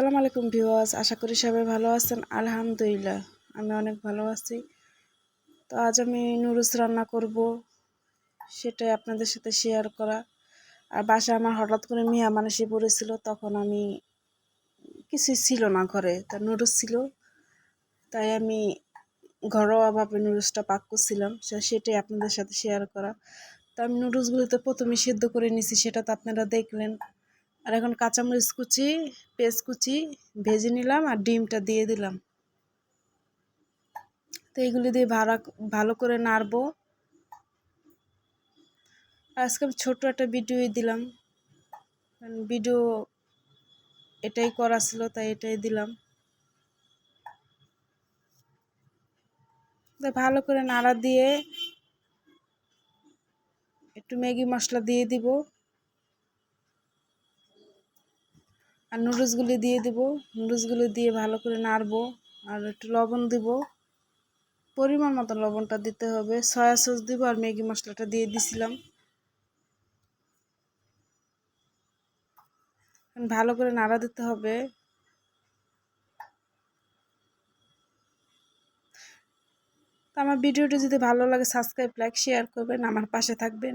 আসসালামু আলাইকুম ভিউয়ার্স, আশা করি সবাই ভালো আছেন। আলহামদুলিল্লাহ, আমি অনেক ভালো আছি। তো আজ আমি নুডলস রান্না করব, সেটাই আপনাদের সাথে শেয়ার করা। আর বাসায় আমার হঠাৎ করে মিয়া মানুষই পড়েছিল, তখন আমি কিছুই ছিল না ঘরে, তা নুডলস ছিল। তাই আমি ঘরোয়াভাবে নুডলসটা পাক করছিলাম সেটাই আপনাদের সাথে শেয়ার করা। তো আমি নুডলসগুলো তো প্রথমে সেদ্ধ করে নিছি, সেটা তো আপনারা দেখলেন। আর এখন কাঁচামরিচ কুচি পেঁয়াজ কুচি ভেজে নিলাম আর ডিমটা দিয়ে দিলাম। তো এইগুলি দিয়ে ভাড়া, ভালো করে নাড়বো। আজকে আমি ছোট্ট একটা ভিডিওই দিলাম। ভিডিও এটাই করা ছিল, তাই এটাই দিলাম। তো ভালো করে নাড়া দিয়ে একটু ম্যাগি মশলা দিয়ে দিব। আর নুডলসগুলি দিয়ে দিব। নুডলসগুলি দিয়ে ভালো করে নাড়বো আর একটু লবণ দিব। পরিমাণ মতো লবণটা দিতে হবে। সয়া সস দিব আর ম্যাগি মশলাটা দিয়ে দিছিলাম। ভালো করে নাড়া দিতে হবে। আমার ভিডিওটি যদি ভালো লাগে, সাবস্ক্রাইব, লাইক, শেয়ার করবেন। আমার পাশে থাকবেন।